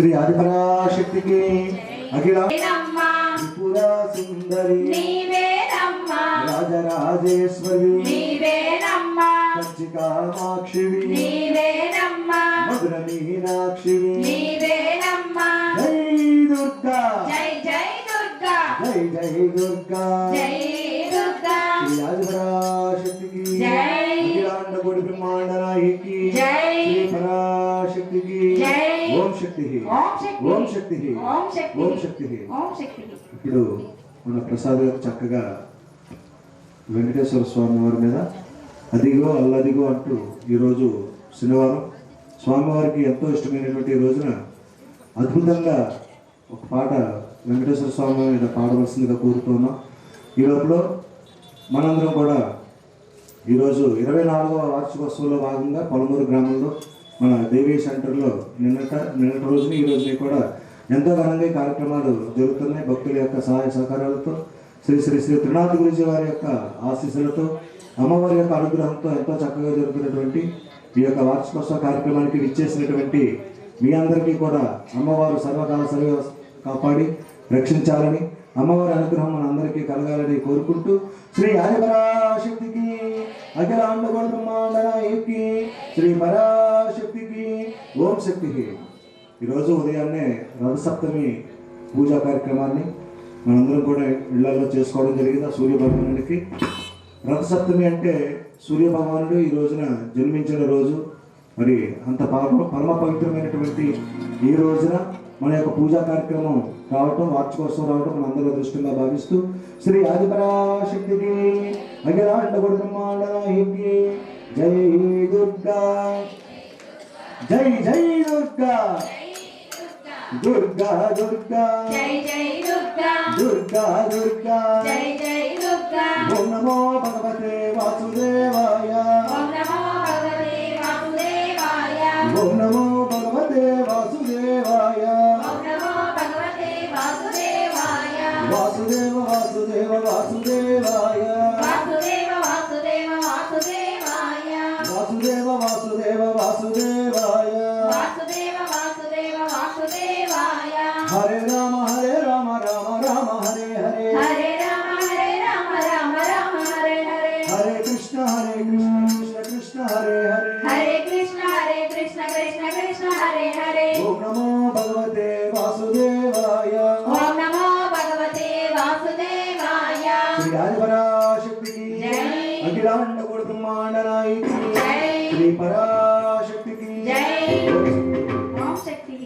శ్రీ ఆదిపరాశక్తికి అఖిల త్రిపుర సుందరి రాజరాజేశ్వరి కంచికామాక్షివి మధుర మీనాక్షివి. జై దుర్గా. జై జై దుర్గా. జై జై దుర్గా. జై దుర్గా. శ్రీ ఆదిపరాశక్తికి జై. అఖిలాండ కోటి బ్రహ్మాండ శక్తి. ఓం శక్తి. ఓం శక్తి. ఇప్పుడు మన ప్రసాద్ గారు చక్కగా వెంకటేశ్వర స్వామి వారి మీద అదిగో అల్లదిగో అంటూ ఈరోజు శనివారం స్వామివారికి ఎంతో ఇష్టమైనటువంటి ఈ రోజున అద్భుతంగా ఒక పాట వెంకటేశ్వర స్వామి మీద పాడవలసిందిగా కోరుతున్నాం. ఈ లోపల మనందరం కూడా ఈరోజు ఇరవై నాలుగవ వార్షికోత్సవంలో భాగంగా పొలమూరు గ్రామంలో మన దేవీ సెంటర్లో నిన్నట నిన్నటి రోజున ఈ రోజుని కూడా ఎంతో ఘనంగా కార్యక్రమాలు జరుగుతున్నాయి భక్తుల యొక్క సహాయ సహకారాలతో. శ్రీ శ్రీ శ్రీ త్రినాథ్ గురుజీ వారి యొక్క ఆశీస్సులతో అమ్మవారి యొక్క అనుగ్రహంతో ఎంతో చక్కగా జరుగుతున్నటువంటి ఈ యొక్క వార్షికోత్సవ కార్యక్రమానికి విచ్చేసినటువంటి మీ అందరికీ కూడా అమ్మవారు సర్వకాల సర్వ కాపాడి రక్షించాలని అమ్మవారి అనుగ్రహం మన అందరికీ కలగాలని కోరుకుంటూ శ్రీ ఆదిపరాశక్తికి అఖిలాండ గుణ బ్రహ్మాండ నాయకి శ్రీ పరా ఓం శక్తికి ఈరోజు ఉదయాన్నే రథసప్తమి పూజా కార్యక్రమాన్ని మనందరం కూడా ఇళ్ళలో చేసుకోవడం జరిగింది. ఆ సూర్య భగవానుడికి రథసప్తమి అంటే సూర్య భగవానుడు ఈ రోజున జన్మించిన రోజు. మరి అంత పరమ పరమ పవిత్రమైనటువంటి ఈ రోజున మన యొక్క పూజా కార్యక్రమం రావటం వార్షికోత్సవం రావటం మన అందరూ అదృష్టంగా భావిస్తూ శ్రీ ఆదిపరాశక్తికి అఖిలాండ బ్రహ్మాండ జై దుర్గా. జై జై దుర్గా. దుర్గా దుర్గా. జై జై దుర్గా. దుర్గా దుర్గా. జై జై దుర్గా. ఓం నమో భగవతే వాసుదేవాయ. ఓం నమో భగవతే వాసుదేవాయ. ఓం నమో భగవతే వాసుదేవాయ. ఓం నమో భగవతే వాసుదేవాయ. వాసుదేవ వాసుదేవ వాసుదేవాయ శ్రీ ఆదిపరాశక్తికి జై. అఖిలాండ కోటి బ్రహ్మాండ నాయకి జై. శ్రీ పరాశక్తికి జై. ఓం శక్తి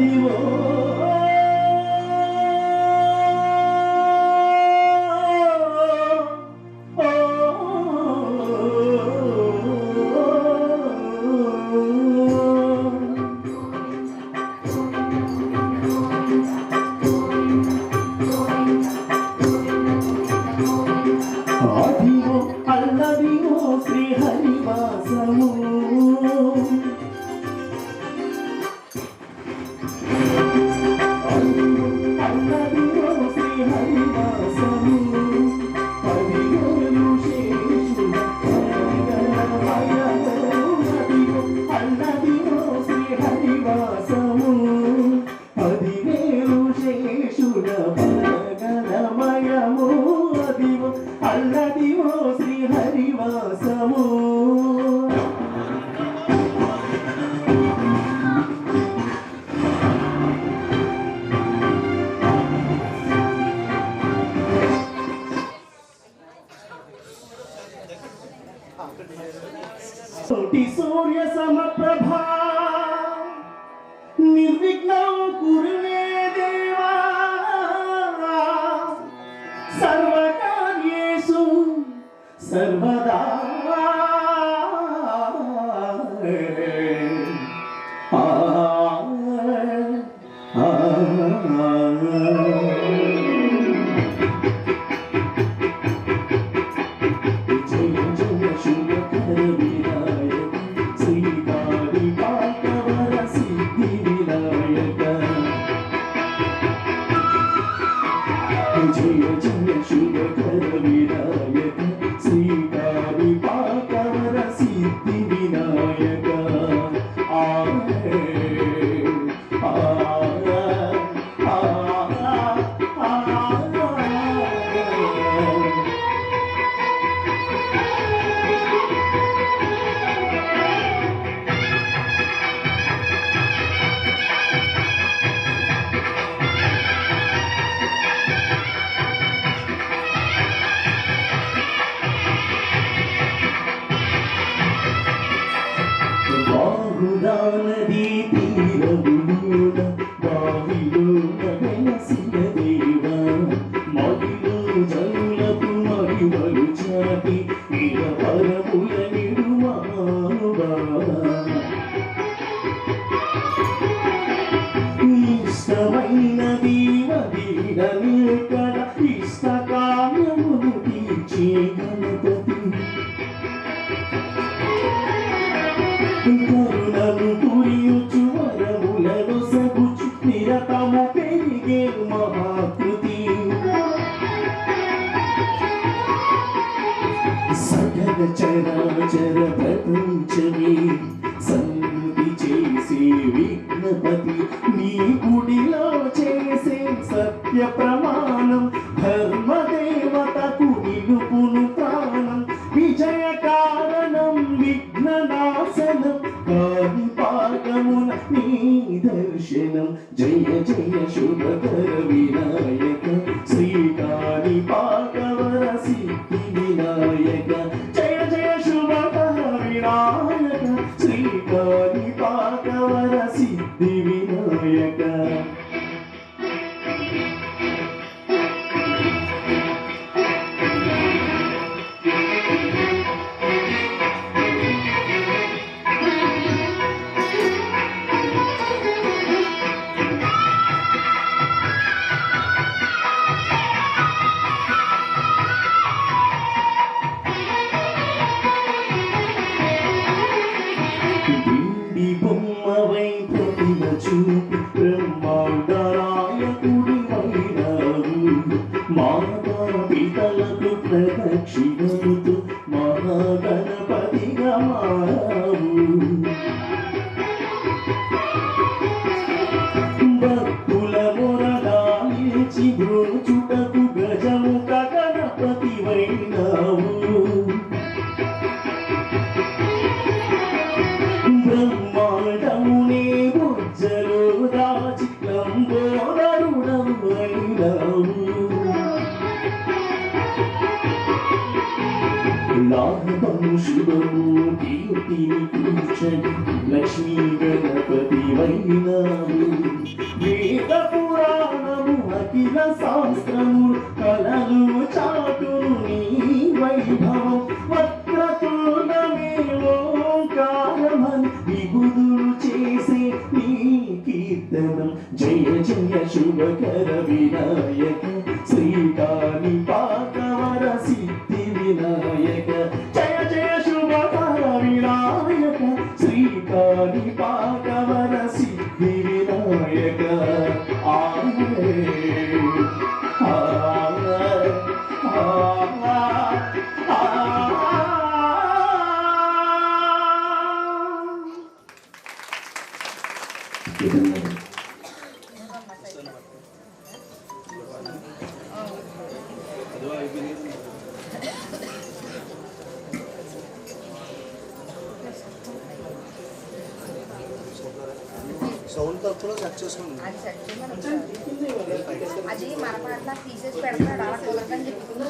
you. కోటి సూర్య సమప్రభా. నిర్విఘ్నం కురునే దేవా. సర్వకార్యేషు సర్వదా. విజయం జయ శుభ కరీరా దినమీకడ ఇష్టకాలమును తీర్చి గణపతి కరుణను కురియుచు వరములను సగుచు నిరతము పెరిగే మహాకృతి. సకల చరాచర ప్రపంచమే సన్నిధి చేసే విఘ్నపతి నీ గుడిలో should have been.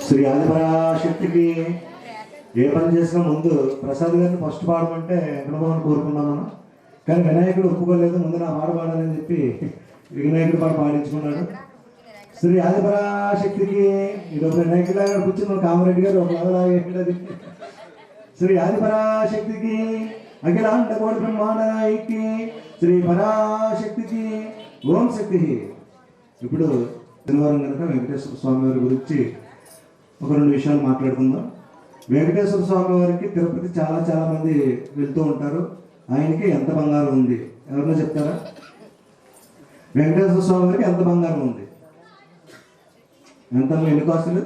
శ్రీ ఆదిపరాశక్తికి ఏ పని చేసినా ముందు ప్రసాద్ గారిని ఫస్ట్ పాడమంటే వెంకటమోహన్ మనం. కానీ వినాయకుడు ఒప్పుకోలేదు ముందు నా పాట పాడాలని చెప్పి వినాయకుడు పాట పాడించుకున్నాడు. శ్రీ ఆదిపరాశక్తికి ఈరోజు వినాయకుడు గారు కూర్చున్న కామరెడ్డి గారు ఒక లాగలాగేది శ్రీ ఆదిపరాశక్తికి అఖిలాండ కోడి బ్రహ్మాండనాయకి శ్రీ పరాశక్తికి ఓం శక్తి ఇప్పుడు శనివారం కనుక వెంకటేశ్వర స్వామి వారి గురించి ఒక రెండు విషయాలు మాట్లాడుకుందాం. వెంకటేశ్వర స్వామి వారికి తిరుపతి చాలా చాలా మంది వెళ్తూ ఉంటారు. ఆయనకి ఎంత బంగారం ఉంది? ఎవరన్నా చెప్తారా? వెంకటేశ్వర స్వామి వారికి ఎంత బంగారం ఉంది? ఎంత ఎన్ని కాసులు?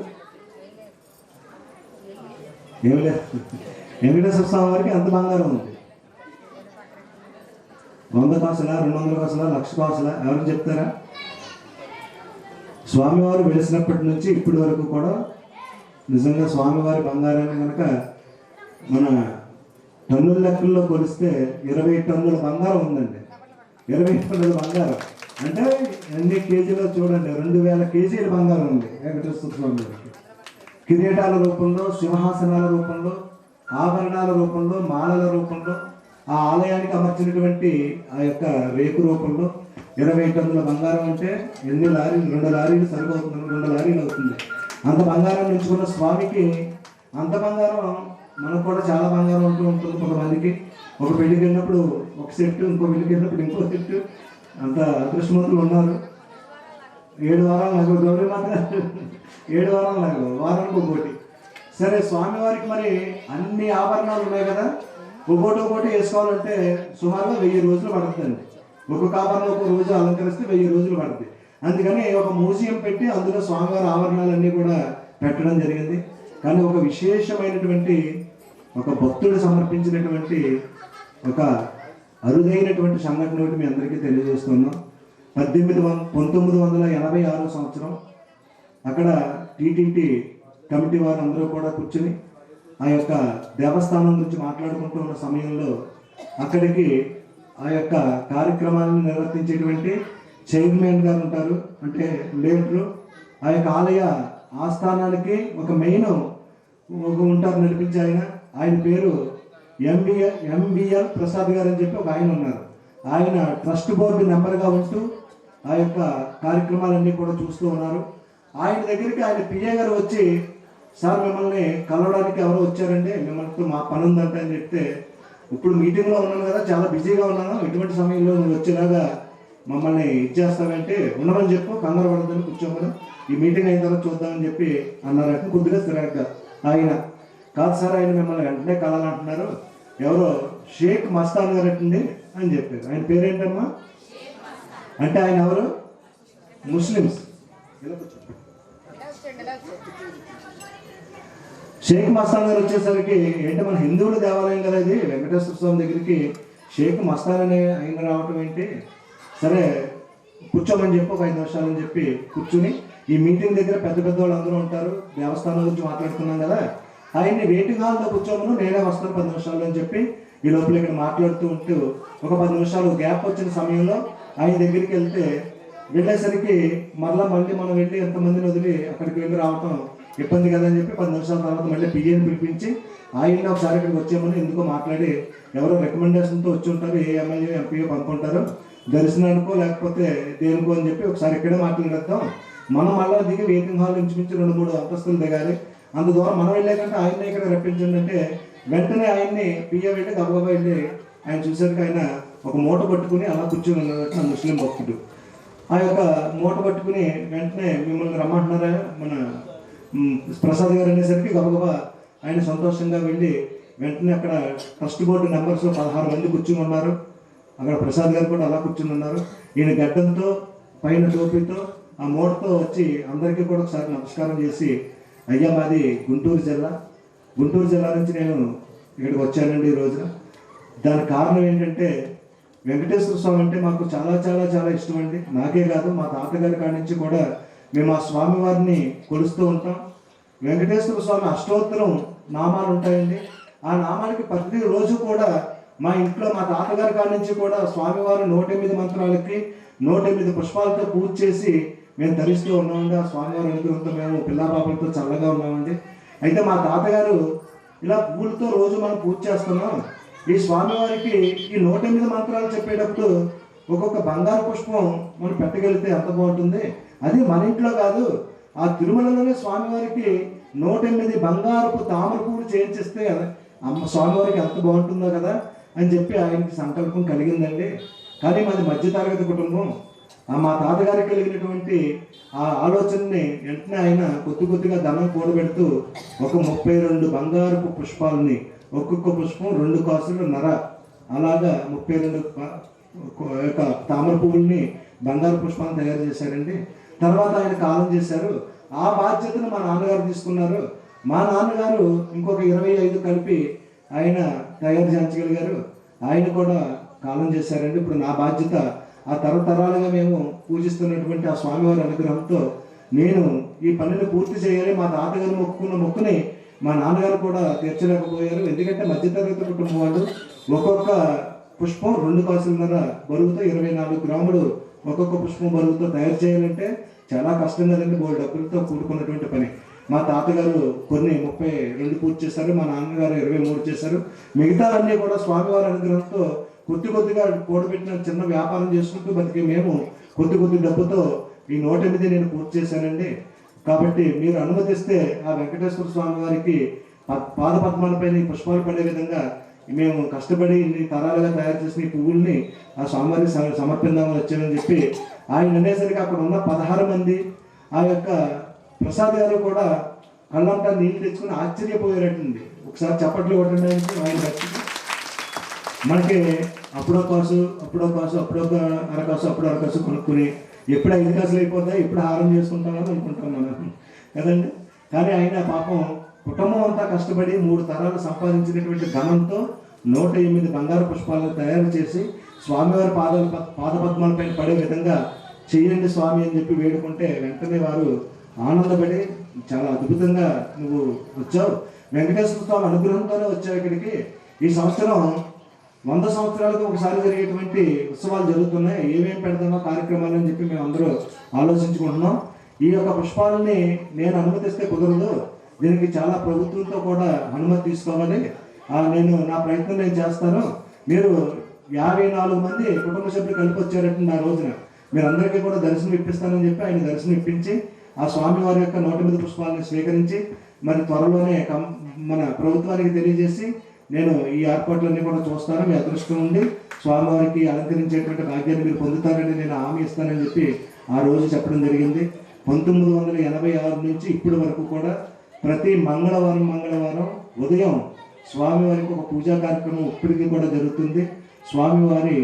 ఏమి లేదు. వెంకటేశ్వర స్వామి వారికి ఎంత బంగారం ఉంది? వంద కాసులా రెండు వందల కాసులా లక్ష కాసులా ఎవరు చెప్తారా? స్వామివారు వెలిసినప్పటి నుంచి ఇప్పటి వరకు కూడా నిజంగా స్వామివారి బంగారాన్ని కనుక మన టన్నుల లెక్కల్లో కొలిస్తే ఇరవై టన్నుల బంగారం ఉందండి. ఇరవై టన్నుల బంగారం. అంటే ఎన్ని కేజీలో చూడండి రెండు వేల కేజీల బంగారం ఉంది. వెంకటేశ్వర స్వామి కిరీటాల రూపంలో సింహాసనాల రూపంలో ఆభరణాల రూపంలో మాలల రూపంలో ఆ ఆలయానికి అమర్చినటువంటి ఆ యొక్క రేకు రూపంలో ఇరవై టన్నుల బంగారం అంటే ఎన్ని లారీలు రెండు లారీలు సరిపోతుంది రెండు లారీలు అవుతుంది. అంత బంగారం నిలుచుకున్న స్వామికి అంత బంగారం మనకు కూడా చాలా బంగారం ఉంటూ ఉంటుంది కొంతమందికి. ఒక పెళ్ళికి వెళ్ళినప్పుడు ఒక సెట్ ఇంకో పెళ్ళికి వెళ్ళినప్పుడు ఇంకో సెట్. అంత అదృష్టవంతులు ఉన్నారు. ఏడు వారాలు నాకు గౌరీ మాత. ఏడు వారాలు నాకు వారానికి ఒకటి. సరే స్వామివారికి మరి అన్ని ఆభరణాలు ఉన్నాయి కదా? ఒక్కోటి ఒక్కోటి వేసుకోవాలంటే సుమారుగా వెయ్యి రోజులు పడుతుందండి. ఒక్కొక్క ఆభరణం ఒక్కొక్క రోజు అలంకరిస్తే వెయ్యి రోజులు పడుతుంది. అందుకని ఒక మ్యూజియం పెట్టి అందులో స్వామివారి ఆవరణాలన్నీ కూడా పెట్టడం జరిగింది. కానీ ఒక విశేషమైనటువంటి ఒక భక్తుడు సమర్పించినటువంటి ఒక అరుదైనటువంటి సంఘటన ఒకటి మీ అందరికీ తెలియజేస్తున్నాం పద్దెనిమిది వంద పంతొమ్మిది వందల ఎనభై ఆరో సంవత్సరం అక్కడ టీటీటీ కమిటీ వారు అందరూ కూడా కూర్చుని ఆ యొక్క దేవస్థానం గురించి మాట్లాడుకుంటూ ఉన్న సమయంలో అక్కడికి ఆ యొక్క కార్యక్రమాలను నిర్వర్తించేటువంటి చైర్మన్ గారు ఉంటారు. అంటే లేడరు ఆ యొక్క ఆలయ ఆస్థానానికి ఒక మెయిన్ ఒక ఉంటారు నడిపించే ఆయన. ఆయన పేరు ఎంబిఎల్ ఎంబిఎల్ ప్రసాద్ గారు అని చెప్పి ఒక ఆయన ఉన్నారు. ఆయన ట్రస్ట్ బోర్డు మెంబర్గా ఉంటూ ఆ యొక్క కార్యక్రమాలన్నీ కూడా చూస్తూ ఉన్నారు. ఆయన దగ్గరికి ఆయన పిఏ గారు వచ్చి సార్ మిమ్మల్ని కలవడానికి ఎవరో వచ్చారండి? మిమ్మల్ని మా పని ఉందంట అని చెప్తే ఇప్పుడు మీటింగ్లో ఉన్నాను కదా చాలా బిజీగా ఉన్నాను. ఇటువంటి సమయంలో నువ్వు వచ్చేలాగా మమ్మల్ని ఇచ్చేస్తావంటే ఉండమని చెప్పు కంగారు పడద్దని కూర్చోమని. ఈ మీటింగ్ అయిన తర్వాత చూద్దామని చెప్పి అన్నారట కొద్దిగా స్థిరంగా ఆయన కాదు సార్ ఆయన మిమ్మల్ని వెంటనే కలాలంటున్నారు. ఎవరో? షేక్ మస్తాన్ గారు అండి అని చెప్పారు. ఆయన పేరేంటమ్మా? అంటే ఆయన ఎవరు? ముస్లిమ్స్. షేక్ మస్తాన్ గారు వచ్చేసరికి ఏంటి మన హిందువుల దేవాలయం కదా ఇది? వెంకటేశ్వర స్వామి దగ్గరికి షేక్ మస్తాన్ అనే ఆయన రావటం ఏంటి? సరే కూర్చోమని చెప్పి ఒక ఐదు నిమిషాలు అని చెప్పి కూర్చుని ఈ మీటింగ్ దగ్గర పెద్ద పెద్ద వాళ్ళు అందరూ ఉంటారు. దేవస్థానం గురించి మాట్లాడుతున్నాం కదా. ఆయన్ని వెయిటింగ్ హాల్లో కూర్చోమను నేనే వస్తాను పది నిమిషాలు అని చెప్పి ఈ లోపల ఇక్కడ మాట్లాడుతూ ఉంటూ ఒక పది నిమిషాలు గ్యాప్ వచ్చిన సమయంలో ఆయన దగ్గరికి వెళ్తే వెళ్ళేసరికి మరలా మళ్ళీ మనం వెళ్ళి ఎంతమందిని వదిలి అక్కడికి వెళ్ళి రావటం ఇబ్బంది కదా అని చెప్పి పది నిమిషాల తర్వాత మళ్ళీ పిఏని పిలిపించి ఆయన్ని ఒకసారి ఇక్కడికి వచ్చేమని ఎందుకో మాట్లాడి ఎవరో రికమెండేషన్తో వచ్చి ఉంటారు ఏ ఎమ్మెల్యే ఎంపీఓ పంపుంటారు దర్శనానికో లేకపోతే దేనికో అని చెప్పి ఒకసారి ఇక్కడే మాట్లాడేద్దాం మనం మళ్ళీ దిగి వెయిటింగ్ హాల్ ఇంచుమించు రెండు మూడు అంతస్తులు దిగాలి. అంత దూరం మనం వెళ్ళాకంటే ఆయన్ని ఇక్కడ రప్పించండి అంటే వెంటనే ఆయన్ని పిఏ వెళ్ళి గబగబా వెళ్ళి ఆయన చూసరికి ఆయన ఒక మూట పట్టుకుని అలా కూర్చొని ఉన్నట్టు ఆ ముస్లిం భక్తుడు. ఆ యొక్క మూట పట్టుకుని వెంటనే మిమ్మల్ని రమ్మంటున్నారా? మన ప్రసాద్ గారు అనేసరికి గబగబా ఆయన సంతోషంగా వెళ్ళి వెంటనే అక్కడ ట్రస్ట్ బోర్డు నెంబర్స్లో పదహారు మంది కూర్చుని ఉన్నారు. అక్కడ ప్రసాద్ గారు కూడా అలా కూర్చుని ఉన్నారు ఈయన గడ్డంతో పైన టోపీతో ఆ మూటతో వచ్చి అందరికీ కూడా ఒకసారి నమస్కారం చేసి అయ్యా మాది గుంటూరు జిల్లా. గుంటూరు జిల్లా నుంచి నేను ఇక్కడికి వచ్చానండి ఈ రోజున. దానికి కారణం ఏంటంటే వెంకటేశ్వర స్వామి అంటే మాకు చాలా చాలా చాలా ఇష్టం అండి. నాకే కాదు మా తాతగారి కాడి నుంచి కూడా మేము ఆ స్వామి వారిని కొలుస్తూ ఉంటాం. వెంకటేశ్వర స్వామి అష్టోత్తరం నామాలు ఉంటాయండి. ఆ నామానికి ప్రతి రోజు కూడా మా ఇంట్లో మా తాతగారి కాడి నుంచి కూడా స్వామివారు నూట ఎనిమిది మంత్రాలకి నూట ఎనిమిది పుష్పాలతో పూజ చేసి మేము ధరిస్తూ ఉన్నామండి. ఆ స్వామివారి అనుగ్రహంతో మేము పిల్లాపాపలతో చల్లగా ఉన్నామండి. అయితే మా తాతగారు ఇలా పూలతో రోజు మనం పూజ చేస్తున్నాం. ఈ స్వామివారికి ఈ నూట ఎనిమిది మంత్రాలు చెప్పేటప్పుడు ఒక్కొక్క బంగారు పుష్పం మనం పెట్టగలిగితే ఎంత బాగుంటుంది? అది మన ఇంట్లో కాదు. ఆ తిరుమలలోనే స్వామివారికి నూట ఎనిమిది బంగారపు తామర పూలు చేయించిస్తే అమ్మ స్వామివారికి ఎంత బాగుంటుందో కదా. అని చెప్పి ఆయనకి సంకల్పం కలిగిందండి. కానీ మాది మధ్యతరగతి కుటుంబం. ఆ మా తాతగారికి కలిగినటువంటి ఆ ఆలోచనని వెంటనే ఆయన కొద్ది కొద్దిగా ధనం కూడబెడుతూ ఒక ముప్పై రెండు బంగారపు పుష్పాలని ఒక్కొక్క పుష్పం రెండు కాసులు నర అలాగా ముప్పై రెండు ఒక- యొక్క తామర పువ్వుల్ని బంగారు పుష్పాలను తయారు చేశారండి. తర్వాత ఆయన కాలం చేశారు. ఆ బాధ్యతను మా నాన్నగారు తీసుకున్నారు. మా నాన్నగారు ఇంకొక ఇరవై ఐదు కలిపి ఆయన తయారు చేయించగలిగారు ఆయన కూడా కాలం చేశారండి. ఇప్పుడు నా బాధ్యత ఆ తరతరాలుగా మేము పూజిస్తున్నటువంటి ఆ స్వామివారి అనుగ్రహంతో నేను ఈ పనిని పూర్తి చేయాలి. మా తాతగారు మొక్కుకున్న మొక్కుని మా నాన్నగారు కూడా తీర్చలేకపోయారు. ఎందుకంటే మధ్యతరగతి కుటుంబం వాళ్ళు ఒక్కొక్క పుష్పం రెండు కాసులున్నర బరువుతో ఇరవై నాలుగు గ్రాములు ఒక్కొక్క పుష్పం బరువుతో తయారు చేయాలంటే చాలా కష్టం కదండి మూడు డబ్బులతో కూడుకున్నటువంటి పని. మా తాతగారు కొన్ని ముప్పై రెండు పూర్తి చేశారు మా నాన్నగారు ఇరవై మూడు చేశారు. మిగతావన్నీ కూడా స్వామివారి అనుగ్రహంతో కొద్ది కొద్దిగా కూడబెట్టిన చిన్న వ్యాపారం చేసుకుంటూ బతికే మేము కొద్ది కొద్ది డబ్బుతో ఈ నూట ఎనిమిది నేను పూర్తి చేశానండి. కాబట్టి మీరు అనుమతిస్తే ఆ వెంకటేశ్వర స్వామి వారికి ప- పాదపద్మాలపైన పుష్పాలు పడే విధంగా మేము కష్టపడి ఇన్ని తరాలుగా తయారు చేసిన ఈ పువ్వుల్ని ఆ స్వామివారికి సమ- వచ్చామని చెప్పి ఆయన అనేసరికి అక్కడ ఉన్న పదహారు మంది ఆ యొక్క ప్రసాద్ గారు కూడా కళ్ళంతా నీళ్ళు తెచ్చుకుని ఆశ్చర్యపోయారటండి ఒకసారి చప్పట్లు కొట్టండి ఆయనకి, ఆయన భక్తికి మనకి అప్పుడో కాసు అప్పుడో కాసు అప్పుడో అరకాసు అప్పుడో అరకాసు కొనుక్కుని ఎప్పుడు ఐదు కాసులు అయిపోతాయి ఎప్పుడు హారం చేసుకుంటామని మనం. కదండి? కానీ ఆయన పాపం కుటుంబం అంతా కష్టపడి మూడు తరాలు సంపాదించినటువంటి ధనంతో నూట ఎనిమిది బంగారు పుష్పాలను తయారు చేసి స్వామివారి పాదాల పాదపద్మాలపై పడే విధంగా చేయండి స్వామి అని చెప్పి వేడుకుంటే వెంటనే వారు ఆనందపడి చాలా అద్భుతంగా నువ్వు వచ్చావు. వెంకటేశ్వర స్వామి అనుగ్రహంతోనే వచ్చావు ఇక్కడికి. ఈ సంవత్సరం వంద సంవత్సరాలకు ఒకసారి జరిగేటువంటి ఉత్సవాలు జరుగుతున్నాయి. ఏమేం పెడతామో కార్యక్రమాలు అని చెప్పి మేము అందరూ ఆలోచించుకుంటున్నాం. ఈ యొక్క పుష్పాలని నేను అనుమతిస్తే కుదరదు. దీనికి చాలా ప్రభుత్వంతో కూడా అనుమతి తీసుకోవాలి. నేను నా ప్రయత్నం నేను చేస్తాను. మీరు యాభై నాలుగు మంది కుటుంబ సభ్యులు కలిపి వచ్చారంటే నా రోజున. మీరు అందరికీ కూడా దర్శనం ఇప్పిస్తానని చెప్పి ఆయన దర్శనం ఇప్పించి ఆ స్వామి వారి యొక్క నూట ఎనిమిది పుష్పాలను స్వీకరించి మరి త్వరలోనే కం మన ప్రభుత్వానికి తెలియజేసి నేను ఈ ఏర్పాట్లన్నీ కూడా చూస్తాను. మీ అదృష్టం ఉండి స్వామివారికి అలంకరించేటువంటి భాగ్యాన్ని మీరు పొందుతారని నేను హామీ ఇస్తానని చెప్పి ఆ రోజు చెప్పడం జరిగింది. పంతొమ్మిది వందల ఎనభై ఆరు నుంచి ఇప్పటి వరకు కూడా ప్రతి మంగళవారం మంగళవారం ఉదయం స్వామివారికి ఒక పూజా కార్యక్రమం ఇప్పటికీ కూడా జరుగుతుంది. స్వామివారి